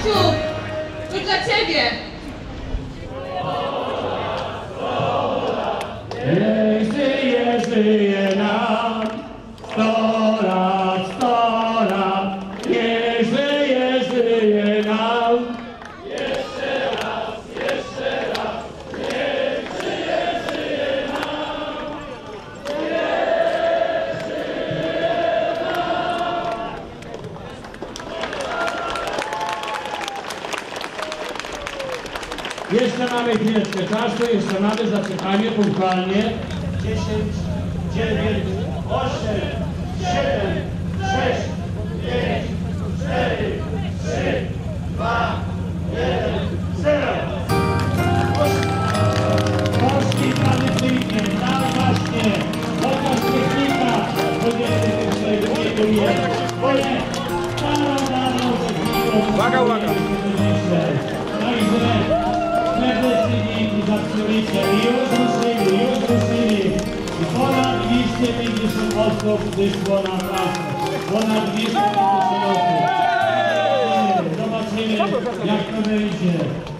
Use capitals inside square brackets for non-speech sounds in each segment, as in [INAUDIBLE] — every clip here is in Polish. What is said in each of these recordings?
Ojcu, to dla Ciebie. Jeszcze mamy chwileczkę czasu, jeszcze mamy zaczekanie punktualnie. 10, 9, 8, 7, 6, 5, 4, 3, 2, 1, 0. Polski tradycyjnie, tak właśnie, chociaż technika. Uwaga, uwaga. Ponad 250 osób wyszło na trasę. Ponad 250 osób. Zobaczymy, jak to będzie.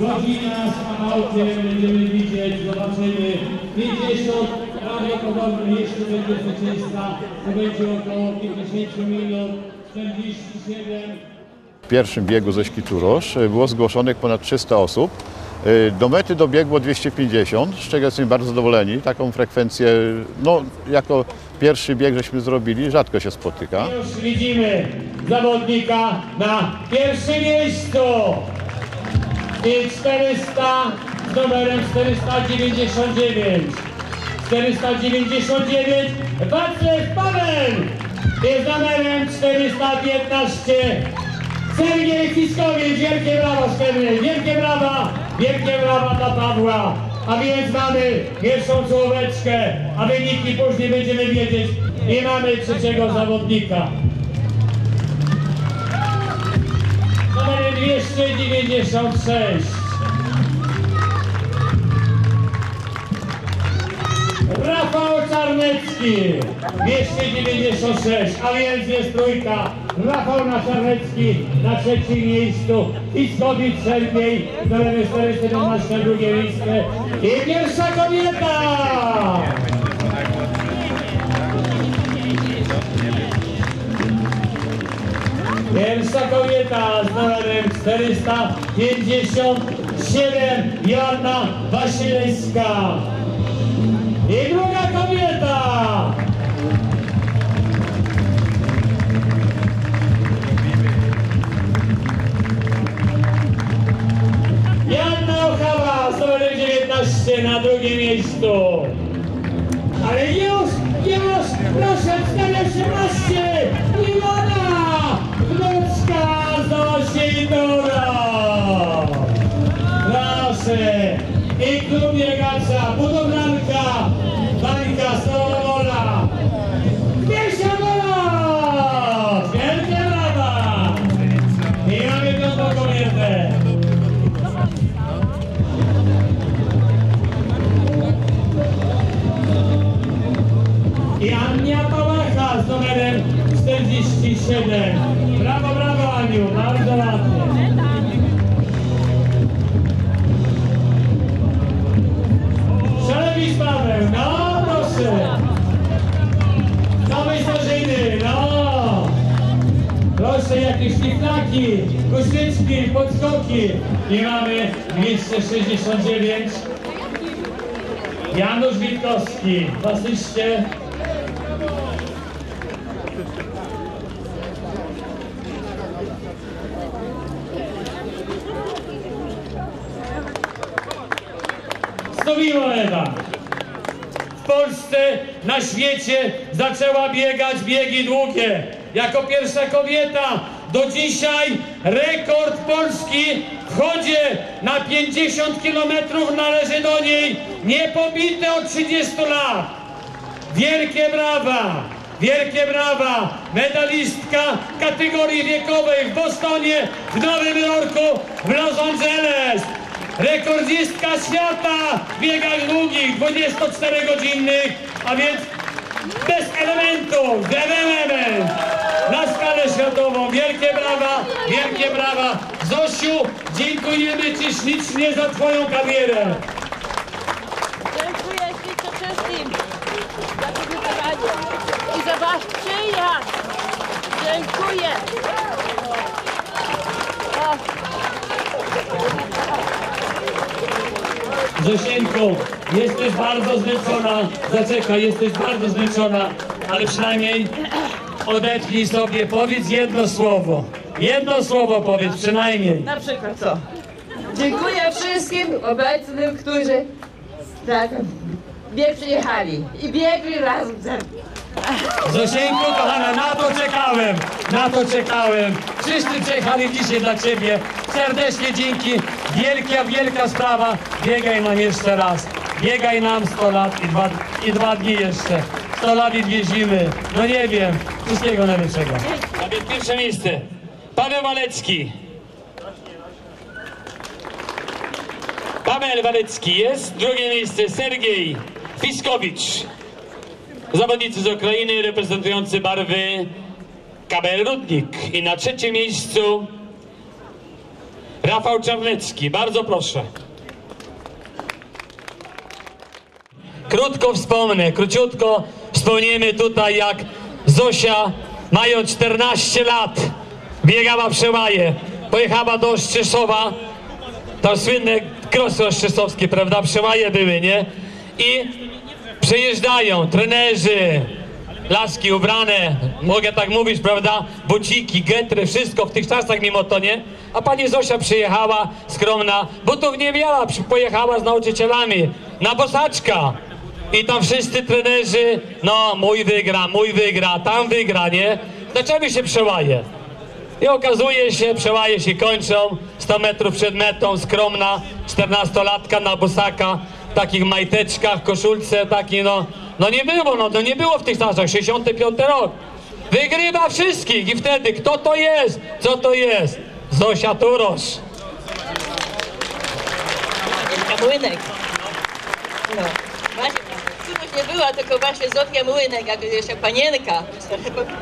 Godzina z kawałkiem będziemy widzieć, zobaczymy. 50, prawie podobnie, jeśli będzie zwycięzca, to będzie około 50 minut, 47. W pierwszym biegu ze Szkiturosz było zgłoszonych ponad 300 osób. Y, Do mety dobiegło 250, z czego jesteśmy bardzo zadowoleni. Taką frekwencję, no, jako pierwszy bieg żeśmy zrobili, rzadko się spotyka. Już widzimy zawodnika na pierwszym miejscu. I 400 z numerem 499. 499 Wacław Paweł jest numerem 415. Sergiej Fiskowicz, wielkie brawa Sergiej, wielkie brawa, wielkie brawa dla Pawła. A więc mamy pierwszą czołóweczkę, a wyniki później będziemy wiedzieć. I mamy trzeciego zawodnika. Numer 296. Rafał Czarnecki, 296, a więc jest trójka. Rafał na Czarnecki na trzecim miejscu. Iskowicz Sergiej, numer 417, drugie miejsce. I pierwsza kobieta! Pierwsza kobieta z numerem 457, Joanna Wasilewska. I druga Z numerem 19 na drugim miejscu. Ale już, już, proszę, 418, Ilona Wnuczka z Osiedora. Proszę, i klub biegacza, budowlanka, szliflaki, koszyczki, podskoki. I mamy 269. Janusz Witkowski, w asyście. Stowiło Ewa. W Polsce, na świecie zaczęła biegać biegi długie. Jako pierwsza kobieta do dzisiaj rekord Polski w chodzie na 50 km należy do niej niepobity od 30 lat. Wielkie brawa! Wielkie brawa! Medalistka kategorii wiekowej w Bostonie, w Nowym Jorku, w Los Angeles. Rekordzistka świata w biegach długich, 24-godzinnych, a więc bez elementów, bez element. Na skalę światową. Wielkie brawa, wielkie brawa. Zosiu, dziękujemy Ci ślicznie za Twoją karierę. Dziękuję ślicznie wszystkim za przygotowanie. I za wasz przyjazd. Dziękuję. Zosieńku, jesteś bardzo zmęczona. Zaczekaj, jesteś bardzo zmęczona, ale przynajmniej odetchnij sobie, powiedz jedno słowo. Jedno słowo powiedz przynajmniej. na przykład co? Dziękuję wszystkim obecnym, którzy tak bieg przyjechali i biegli razem ze mną. Zosieńku, kochana, na to czekałem, na to czekałem. Wszyscy przyjechali dzisiaj dla Ciebie. Serdecznie dzięki. Wielka, wielka sprawa. Biegaj nam jeszcze raz. Biegaj nam 100 lat i dwa, i dwa dni jeszcze. 100 lat i dwie zimy. No nie wiem. Wszystkiego najlepszego. A więc pierwsze miejsce. Paweł Walecki. Paweł Walecki jest. Drugie miejsce Sergiej Fiskowicz. Zawodnicy z Ukrainy reprezentujący barwy KBL Rudnik. I na trzecim miejscu Rafał Czarnecki. Bardzo proszę. Krótko wspomnę, króciutko wspomniemy tutaj jak Zosia mając 14 lat biegała przełaje. Pojechała do Oszczeszowa, tam słynne krosy oszczesowskie, prawda, przełaje były, nie? I Przyjeżdżają trenerzy, laski ubrane, mogę tak mówić, prawda? Buciki, getry, wszystko w tych czasach mimo to, nie? A pani Zosia przyjechała, skromna, butów nie miała, przy- pojechała z nauczycielami na bosaczka. I tam wszyscy trenerzy, no mój wygra, mój wygra, tam wygra, nie? Dlaczego się przełaje? I okazuje się, przełaje się kończą, 100 metrów przed metą, skromna, 14-latka na bosaka, w takich majteczkach, koszulce, taki no, no nie było, no, no nie było w tych czasach, 65 rok. Wygrywa wszystkich i wtedy, kto to jest? Co to jest? Zosia Turosz. Młynek. No, właśnie, nie była, tylko właśnie Zofia Młynek, jak jeszcze panienka,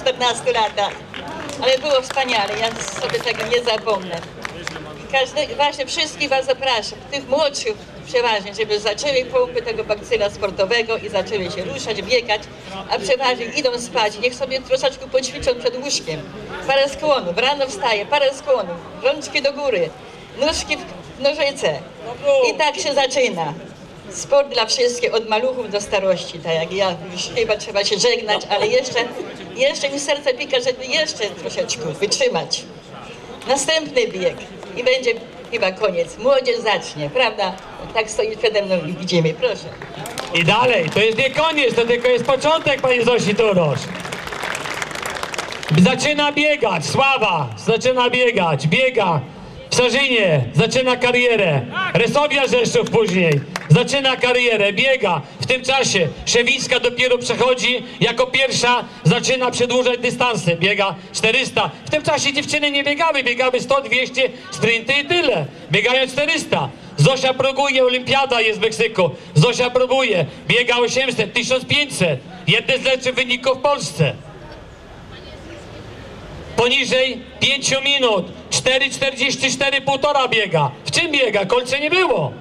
14 latach. Ale było wspaniale, ja sobie tego nie zapomnę. Każdy, właśnie wszystkich Was zapraszam, tych młodszych przeważnie, żeby zaczęli połupy tego bakcyla sportowego i zaczęli się ruszać, biegać, a przeważnie idą spać, niech sobie troszeczkę poćwiczą przed łóżkiem. Parę skłonów, rano wstaje, parę skłonów, rączki do góry, nóżki w nożyce. I tak się zaczyna. Sport dla wszystkich, od maluchów do starości, tak jak ja. Już chyba trzeba się żegnać, ale jeszcze, jeszcze mi serce pika, żeby jeszcze troszeczkę wytrzymać. Następny bieg i będzie chyba koniec. Młodzież zacznie, prawda? Tak stoi przede mną i widzimy, proszę. I dalej, to jest nie koniec, to tylko jest początek, pani Zosi Turosz. Zaczyna biegać, Sława, zaczyna biegać, biega w Sarzynie, zaczyna karierę. Resowia Rzeszów później, zaczyna karierę, biega. W tym czasie Szewińska dopiero przechodzi, jako pierwsza zaczyna przedłużać dystanse, biega 400. W tym czasie dziewczyny nie biegały, biegały 100, 200, sprinty i tyle. Biegają 400. Zosia próbuje, olimpiada jest w Meksyku. Zosia próbuje, biega 800, 1500. Jedne z lepszych wyników w Polsce poniżej 5 minut. 4,44 półtora biega. W czym biega? Kolce nie było.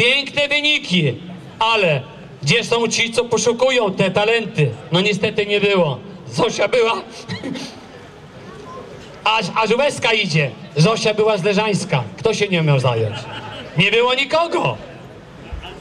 Piękne wyniki, ale gdzie są ci, co poszukują te talenty? No niestety nie było. Zosia była. [LAUGHS] Aż, aż łezka idzie. Zosia była z Leżańska. Kto się nie miał zająć? Nie było nikogo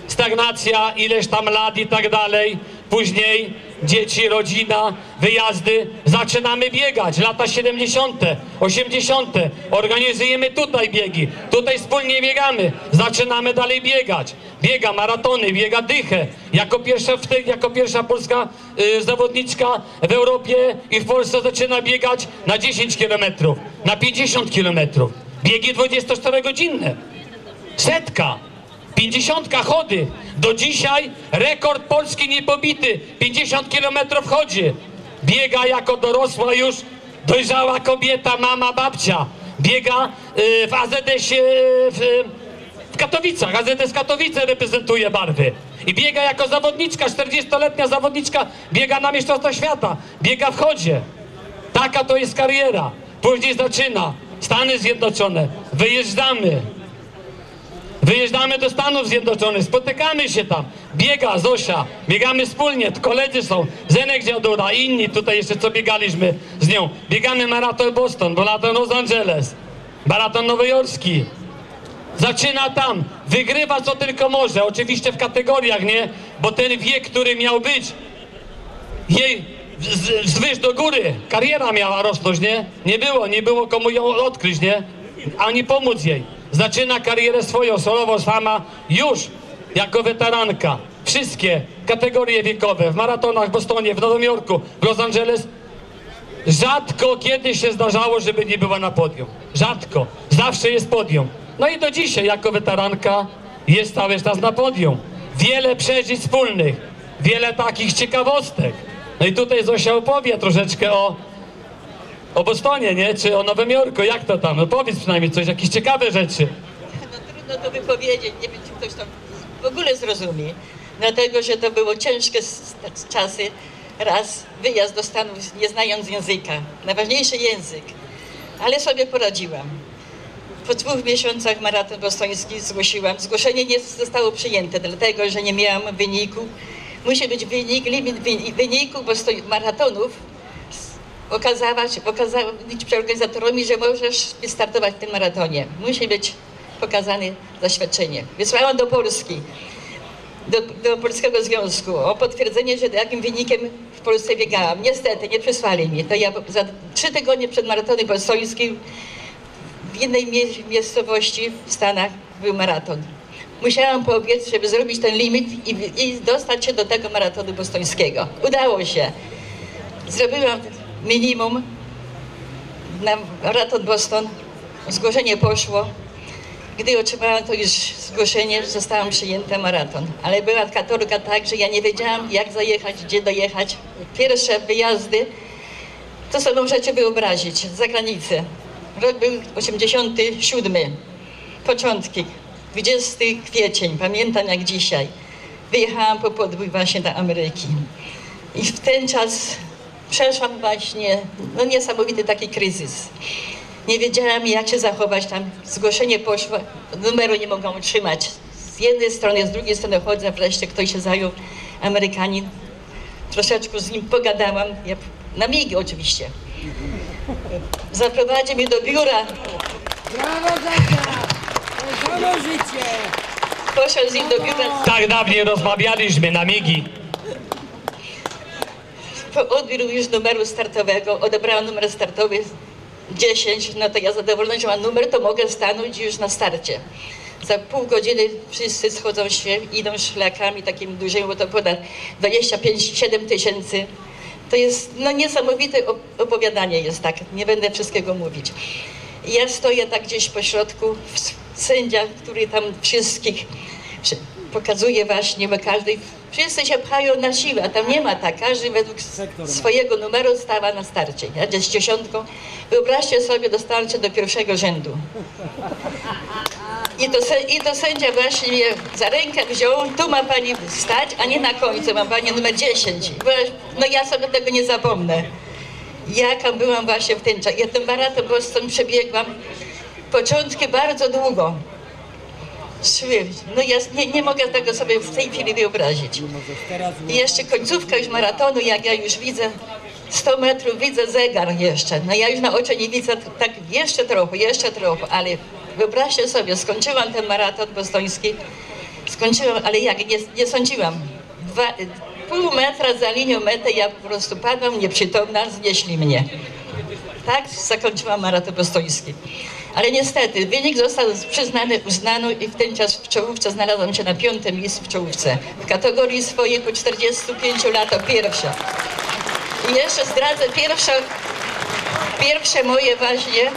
stagnacja, ileś tam lat i tak dalej. Później dzieci, rodzina, wyjazdy. Zaczynamy biegać. Lata 70., 80. Organizujemy tutaj biegi. Tutaj wspólnie biegamy. Zaczynamy dalej biegać. Biega maratony, biega dychę. Jako pierwsza, w tej, jako pierwsza polska y, zawodniczka w Europie i w Polsce zaczyna biegać na 10 km, na 50 km. Biegi 24-godzinne. Setka. 50 chody. Do dzisiaj rekord polski niepobity. 50 km chodzi. Biega jako dorosła już dojrzała kobieta, mama, babcia. Biega y, w AZS-ie w, w Katowicach. AZS Katowice reprezentuje barwy. I biega jako zawodniczka, 40-letnia zawodniczka, biega na Mistrzostwa Świata. Biega w chodzie. Taka to jest kariera. Później zaczyna Stany Zjednoczone, wyjeżdżamy. Wyjeżdżamy do Stanów Zjednoczonych, spotykamy się tam. Biega Zosia, biegamy wspólnie, koledzy są, Zenek Dziadura, inni tutaj jeszcze co biegaliśmy z nią. Biegamy maraton Boston, maraton Los Angeles, maraton nowojorski. Zaczyna tam, wygrywa co tylko może, oczywiście w kategoriach, nie? Bo ten wiek, który miał być, jej zwyż do góry, kariera miała rosnąć, nie? Nie było, nie było komu ją odkryć, nie? Ani pomóc jej. Zaczyna karierę swoją, solową sama już jako weteranka. Wszystkie kategorie wiekowe w maratonach w Bostonie, w Nowym Jorku, w Los Angeles. Rzadko kiedy się zdarzało, żeby nie była na podium. Rzadko. Zawsze jest podium. No i do dzisiaj jako weteranka jest cały czas na podium. Wiele przeżyć wspólnych, wiele takich ciekawostek. No i tutaj Zosia opowie troszeczkę o, o Bostonie, nie? Czy o Nowym Jorku, jak to tam? No powiedz przynajmniej coś, jakieś ciekawe rzeczy. No trudno to wypowiedzieć, nie wiem, czy ktoś to w ogóle zrozumie. Dlatego, że to było ciężkie s- czasy. Raz wyjazd do Stanów, nie znając języka. Najważniejszy język. Ale sobie poradziłam. Po dwóch miesiącach maraton bostoński zgłosiłam. Zgłoszenie nie zostało przyjęte, dlatego, że nie miałam wyniku. Musi być wynik, limit wyni- wyniku bostoń- maratonów okazałaś, okazała przed organizatorami, że możesz wystartować w tym maratonie. Musi być pokazane zaświadczenie. Wysłałam do Polski, do, do Polskiego Związku o potwierdzenie, że jakim wynikiem w Polsce biegałam. Niestety nie przysłali mi. To ja za trzy tygodnie przed maratonem bostońskim w innej mie- miejscowości w Stanach był maraton. Musiałam poobiec, żeby zrobić ten limit i, i dostać się do tego maratonu bostońskiego. Udało się. Zrobiłam minimum na maraton Boston. Zgłoszenie poszło. Gdy otrzymałam to już zgłoszenie, zostałam przyjęta maraton. Ale była katorga tak, że ja nie wiedziałam jak zajechać, gdzie dojechać. Pierwsze wyjazdy to sobie możecie wyobrazić, za granicę. Rok był 87, początki, 20 kwiecień, pamiętam jak dzisiaj. Wyjechałam po podwój właśnie do Ameryki. I w ten czas przeszłam właśnie no, niesamowity taki kryzys. Nie wiedziałam, jak się zachować tam. Zgłoszenie poszło, numeru nie mogłam utrzymać. Z jednej strony, z drugiej strony chodzę, wreszcie ktoś się zajął, Amerykanin. Troszeczkę z nim pogadałam, ja, na migi oczywiście. Zaprowadzi mnie do biura, Brawo samo życie! poszedł z nim do biura, Tak dawniej rozmawialiśmy na migi. Po odbiór już numeru startowego, odebrałam numer startowy 10, no to ja zadowolona, że mam numer, to mogę stanąć już na starcie. Za pół godziny wszyscy schodzą się, idą szlakami takimi dużymi, bo to ponad 25-7 tysięcy. To jest no, niesamowite op- opowiadanie jest tak, nie będę wszystkiego mówić. Ja stoję tak gdzieś po środku, sędzia, który tam wszystkich pokazuje właśnie, bo każdy, wszyscy się pchają na siłę, a tam nie ma tak, każdy według swojego numeru stała na starcie. Ja gdzieś z dziesiątką, wyobraźcie sobie, dostałam się do pierwszego rzędu. I to, I to sędzia właśnie mnie za rękę wziął, tu ma pani stać, a nie na końcu, ma pani numer 10. Bo- No ja sobie tego nie zapomnę. Jaka byłam właśnie w ten czas. Ja ten maraton Boston przebiegłam początki bardzo długo. No ja nie, nie mogę tego sobie w tej chwili wyobrazić. I jeszcze końcówka już maratonu, jak ja już widzę 100 metrów, widzę zegar jeszcze. No ja już na oczy nie widzę, tak jeszcze trochę, jeszcze trochę, ale wyobraźcie sobie, skończyłam ten maraton bostoński, skończyłam, ale jak, nie, nie sądziłam. Dwa, pół metra za linią mety ja po prostu padłam nieprzytomna, znieśli mnie. Tak zakończyłam maraton bostoński. Ale niestety wynik został przyznany, uznany i w ten czas w czołówce znalazłam się na piątym miejscu w czołówce. W kategorii swojej po 45 latach pierwsza. I jeszcze zdradzę pierwsze, pierwsze moje właśnie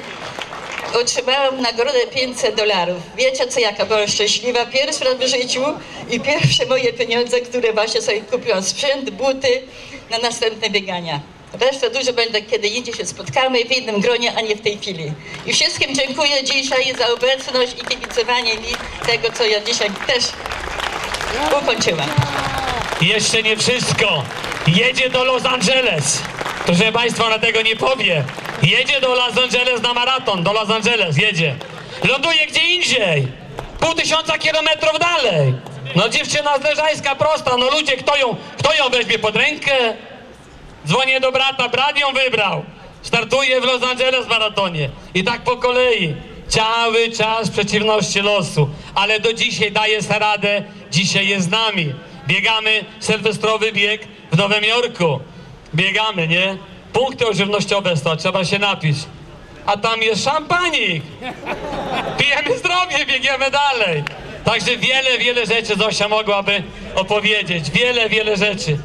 otrzymałam nagrodę 500 dolarów. Wiecie co, jaka byłam szczęśliwa? Pierwszy raz w życiu i pierwsze moje pieniądze, które właśnie sobie kupiłam. Sprzęt, buty na następne biegania. Resztę dużo będę, kiedy indziej się spotkamy w innym gronie, a nie w tej chwili. I wszystkim dziękuję dzisiaj za obecność i kibicowanie mi tego, co ja dzisiaj też ukończyłam. Jeszcze nie wszystko. Jedzie do Los Angeles. Proszę Państwa, ona tego nie powie. Jedzie do Los Angeles na maraton. Do Los Angeles jedzie. ląduje gdzie indziej. Pół tysiąca kilometrów dalej. No dziewczyna z prosta, no ludzie, kto ją, kto ją weźmie pod rękę? Dzwonię do brata, brat ją wybrał. Startuje w Los Angeles maratonie. I tak po kolei. Cały czas przeciwności losu. Ale do dzisiaj daje radę. Dzisiaj jest z nami. Biegamy sylwestrowy bieg w Nowym Jorku. Biegamy, nie? Punkty ożywnościowe sto, trzeba się napić. A tam jest szampanik. Pijemy zdrowie, biegniemy dalej. Także wiele, wiele rzeczy Zosia mogłaby opowiedzieć. Wiele, wiele rzeczy.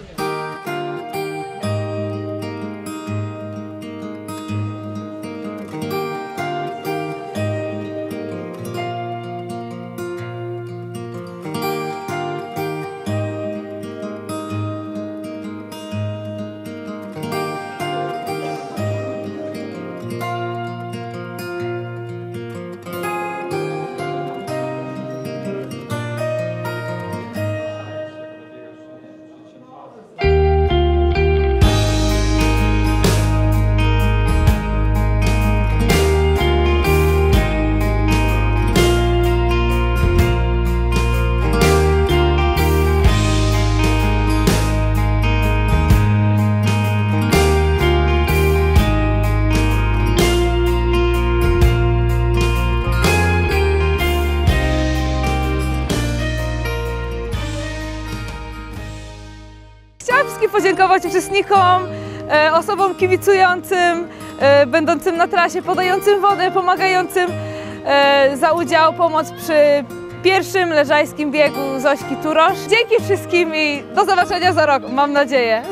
Podziękować uczestnikom, e, osobom kibicującym, e, będącym na trasie, podającym wodę, pomagającym e, za udział, pomoc przy pierwszym leżajskim biegu Zośki Turosz. Dzięki wszystkim i do zobaczenia za rok, mam nadzieję.